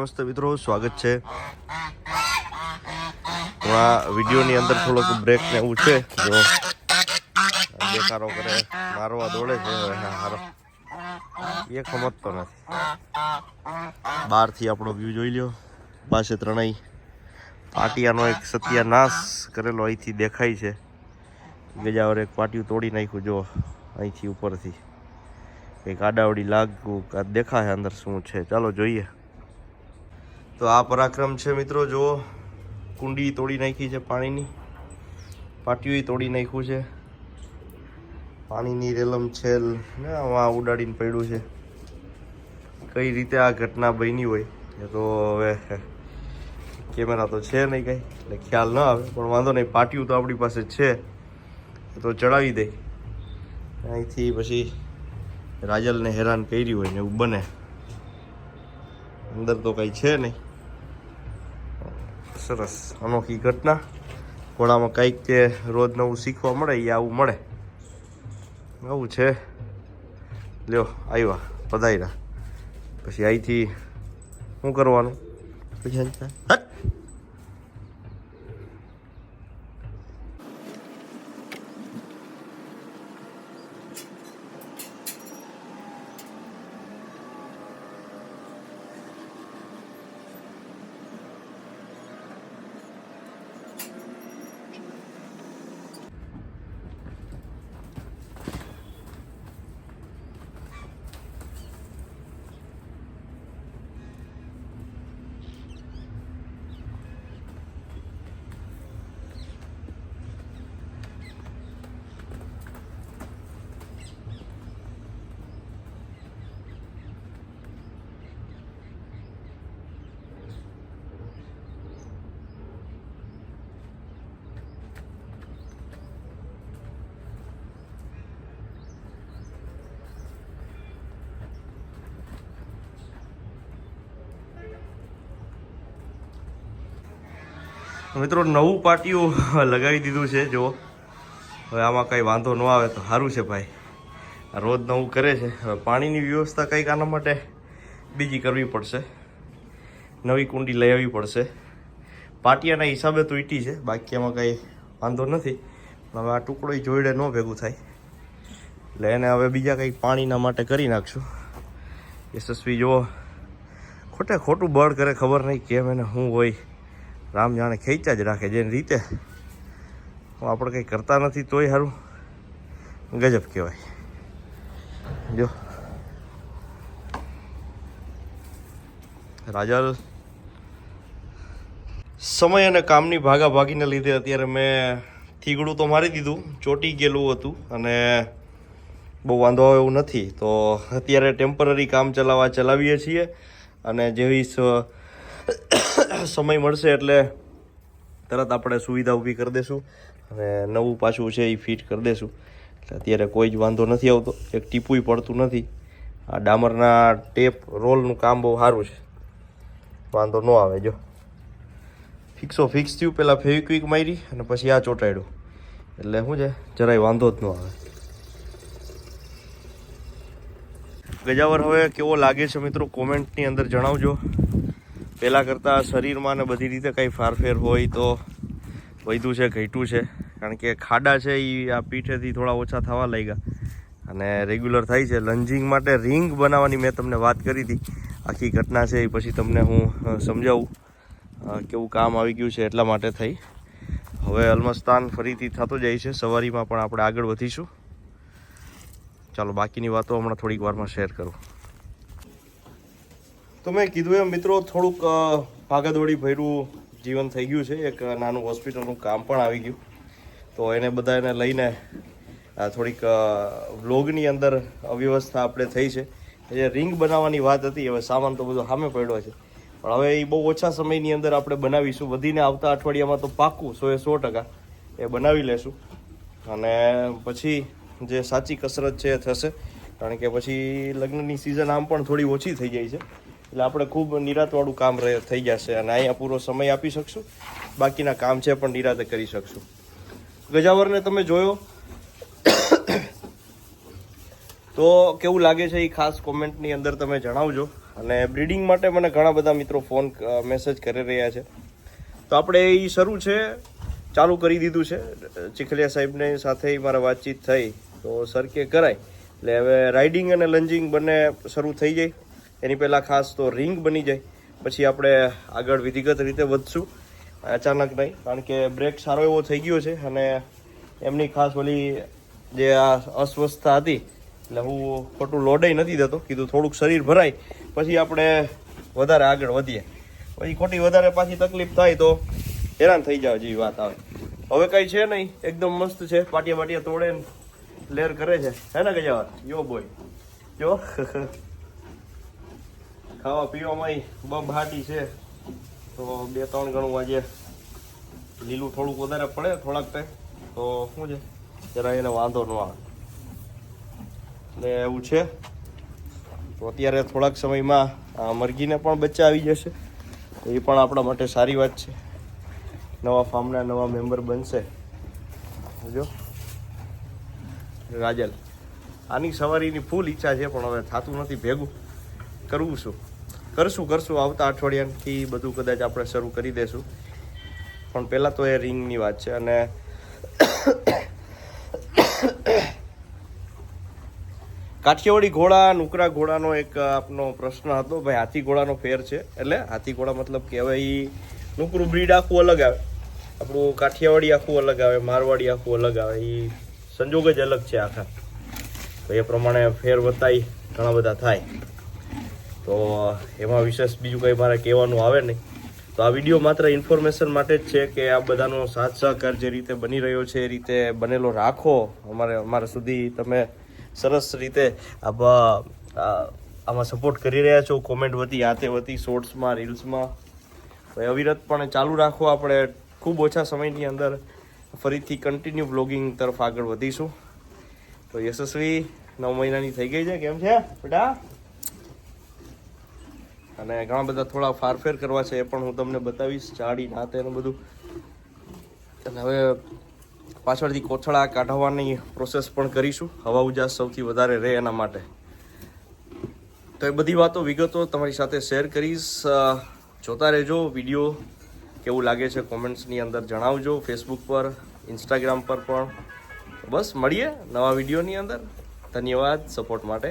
નમસ્તે મિત્રો, સ્વાગત છે. થોડા વિડીયોની અંદર થોડોક બ્રેક ને એવું છે. જો દેખારો કરે, મારવા દોડે છે હારો. એ સમજતો નથી. બહારથી આપણો વ્યૂ જોઈ લ્યો. પાસે ત્રણેય પાટિયાનો એક સત્યાનાશ કરેલો અહીંથી દેખાય છે. ગજાવર એક પાટિયું તોડી નાખ્યું, જો, અહીંથી ઉપરથી. કંઈક આડાવડી લાગવું દેખાય અંદર શું છે. ચાલો જોઈએ. તો આ પરાક્રમ છે મિત્રો, જુઓ. કુંડી તોડી નાખી છે પાણીની. પાટિયું તોડી નાખ્યું છે. પાણીની રેલમ છેલ, ને આમાં ઉડાડીને પડ્યું છે. કઈ રીતે આ ઘટના બની હોય એ તો હવે કેમેરા તો છે નહીં કંઈ, એટલે ખ્યાલ ન આવે. પણ વાંધો નહીં, પાટિયું તો આપણી પાસે છે. એ તો ચડાવી દે. અહીંથી પછી રાજલને હેરાન કર્યું હોય ને એવું બને. અંદર તો કંઈ છે નહીં. સરસ. અનોખી ઘટના. ઘોડામાં કંઈક કે રોજ નવું શીખવા મળે એ આવું મળે. આવું છે. લ્યો આવ્યા પધાર્યા પછી અહીંથી શું કરવાનું? પછી મિત્રો, નવું પાટિયું લગાવી દીધું છે જો હવે આમાં કંઈ વાંધો ન આવે તો સારું છે ભાઈ. રોજ નવું કરે છે. હવે પાણીની વ્યવસ્થા કંઈક આના માટે બીજી કરવી પડશે. નવી કુંડી લઈ આવવી પડશે. પાટિયાના હિસાબે તો ઈટી છે બાકી એમાં કંઈ વાંધો નથી. પણ હવે આ ટુકડો જોઈડે ન ભેગું થાય. એટલે એને હવે બીજા કંઈક પાણીના માટે કરી નાખશું. યશસ્વી, જુઓ. ખોટે ખોટું બળ કરે, ખબર નહીં કેમ એને, શું હોય. રામ જાણે ખેંચ્યા જ રાખે જેની રીતે. આપણે કંઈ કરતા નથી તોય સારું ગજબ કહેવાય. જો. રાજલ સમય અને કામની ભાગા ભાગીને લીધે અત્યારે મેં થીગડું તો મારી દીધું, ચોટી ગયેલું હતું અને બહુ વાંધો આવે એવું નથી. તો અત્યારે ટેમ્પરરી કામ ચલાવવા ચલાવીએ છીએ અને જેવી સમય મળશે એટલે તરત આપણે સુવિધા ઊભી કરી દઈશું અને નવું પાછું છે એ ફિટ કરી દઈશું એટલે અત્યારે કોઈ જ વાંધો નથી આવતો. એક ટીપુય પડતું નથી. આ ડામરના ટેપ રોલનું કામ બહુ સારું છે. વાંધો ન આવે જો. ફિક્સો ફિક્સ થયું પહેલાં ફેવિક્વિક મારી અને પછી આ ચોંટાડ્યું. એટલે શું છે? જરાય વાંધો જ ન આવે. ગજાવર હવે કેવો લાગે છે મિત્રો? કોમેન્ટની અંદર જણાવજો. પહેલાં કરતાં શરીરમાં ને બધી રીતે કંઈ ફારફેર હોય તો વધ્યું છે, ઘટ્યું છે. કારણ કે ખાડા છે એ આ પીઠેથી થોડા ઓછા થવા લાગ્યા અને રેગ્યુલર થાય છે. લંજિંગ માટે રિંગ બનાવવાની મેં તમને વાત કરી હતી. આખી ઘટના છે એ પછી તમને હું સમજાવું. કેવું કામ આવી ગયું છે એટલા માટે થઈ. હવે અલમસ્તાન ફરીથી થતો જાય છે. સવારીમાં પણ આપણે આગળ વધીશું. ચાલો, બાકીની વાતો હમણાં થોડીક વારમાં શેર કરું. તો મેં કીધું એમ, મિત્રો, થોડુંક ભાગદોડી ભર્યું જીવન થઈ ગયું છે. એક નાનું હોસ્પિટલનું કામ પણ આવી ગયું. તો એને બધા એને લઈને થોડીક વ્લોગની અંદર અવ્યવસ્થા આપણે થઈ છે. જે રિંગ બનાવવાની વાત હતી, હવે સામાન તો બધો સામે પડ્યો છે. પણ હવે એ બહુ ઓછા સમયની અંદર આપણે બનાવીશું. વધીને આવતા અઠવાડિયામાં તો પાક્કું સો એ સો ટકા. એ બનાવી લેશું. અને પછી જે સાચી કસરત છે એ થશે. કારણ કે પછી લગ્નની સિઝન આમ પણ થોડી ઓછી થઈ જાય છે. એટલે આપણે ખૂબ નિરાતવાળું કામ થઈ જશે અને અહીંયા પૂરો સમય આપી શકશું. બાકીના કામ છે પણ નિરાતે કરી શકશું. ગજાવરને તમે જોયો? તો કેવું લાગે છે એ ખાસ કોમેન્ટની અંદર તમે જણાવજો. અને બ્રીડિંગ માટે મને ઘણા બધા મિત્રો ફોન મેસેજ કરી રહ્યા છે. તો આપણે એ શરૂ છે, ચાલુ કરી દીધું છે. ચીખલિયા સાહેબને સાથે મારા વાતચીત થઈ. તો સર કે કરાય. એટલે હવે રાઇડિંગ અને લંજિંગ બંને શરૂ થઈ જાય. એની પહેલાં ખાસ તો રિંગ બની જાય. પછી આપણે આગળ વિધિગત રીતે વધશું. અચાનક નહીં, કારણ કે બ્રેક સારો એવો થઈ ગયો છે અને એમની ખાસ ઓલી જે આ અસ્વસ્થતા હતી, એટલે હું ખોટું લોડાઈ નથી દેતો, કીધું થોડુંક શરીર ભરાય, પછી આપણે વધારે આગળ વધીએ. પછી ખોટી વધારે પાછી તકલીફ થાય તો હેરાન થઈ જાવ જેવી વાત આવે. હવે કંઈ છે નહીં, એકદમ મસ્ત છે પાટિયા પાટિયા તોડે લેર કરે છે. હે ને ગજાવર યો બોય જો. ખાવા પીવામાં બમ હાટી છે. તો બે ત્રણ ગણું આજે લીલું થોડુંક વધારે પડે થોડાક તે. તો શું છે? જરા એને વાંધો ન આવે. એટલે એવું છે. તો અત્યારે થોડાક સમયમાં મરઘીને પણ બચ્ચા આવી જશે એ પણ આપણા માટે સારી વાત છે. નવા ફાર્મના નવા મેમ્બર બનશે. જો રાજલ, આની સવારીની ફૂલ ઈચ્છા છે, પણ હવે થતું નથી ભેગું. કરવું શું? કરશું કરશું. આવતા અઠવાડિયાથી બધું કદાચ આપણે શરૂ કરી દઈશું પણ પહેલાં તો એ રિંગની વાત છે અને કાઠિયાવાડી ઘોડા, નુકરા ઘોડાનો એક આપનો પ્રશ્ન હતો. ભાઈ, હાથી ઘોડાનો ફેર છે. એટલે હાથી ઘોડા મતલબ કે હવે એ નુકરું બ્રીડ આખું અલગ આવે. આપણું કાઠિયાવાડી આખું અલગ આવે, મારવાડી આખું અલગ આવે. એ સંજોગ જ અલગ છે આખા. તો એ પ્રમાણે ફેર વતાઈ ઘણા બધા થાય. તો એમાં વિશેષ બીજું કંઈ મારે કહેવાનું આવે નહીં. તો આ વીડિયો માત્ર ઇન્ફોર્મેશન માટે જ છે કે આ બધાનો સાથ સહકાર જે રીતે બની રહ્યો છે, એ રીતે બનેલો રાખો. અમારે, અમારા સુધી તમે સરસ રીતે આમાં સપોર્ટ કરી રહ્યા છો. કોમેન્ટ વતી આતે વતી શોર્ટ્સમાં રીલ્સમાં તો અવિરતપણે ચાલુ રાખો. આપણે ખૂબ ઓછા સમયની અંદર ફરીથી કન્ટિન્યુ બ્લોગિંગ તરફ આગળ વધીશું. તો યશસ્વી નવ મહિનાની થઈ ગઈ છે. કેમ છે? બેટા? અને ઘણા બધા થોડા ફારફેર કરવા છે એ પણ હું તમને બતાવીશ, જાડી, નાતે એનું બધું. અને હવે પાછળથી કોથળા કાઢવાની પ્રોસેસ પણ કરીશું. હવા ઉજાસ સૌથી વધારે રહે એના માટે. તો એ બધી વાતો, વિગતો તમારી સાથે શેર કરીશ. જોતા રહેજો વીડિયો, કેવું લાગે છે કોમેન્ટ્સની અંદર જણાવજો ફેસબુક પર ઇન્સ્ટાગ્રામ પર પણ. બસ, મળીએ નવા વિડીયોની અંદર. ધન્યવાદ સપોર્ટ માટે.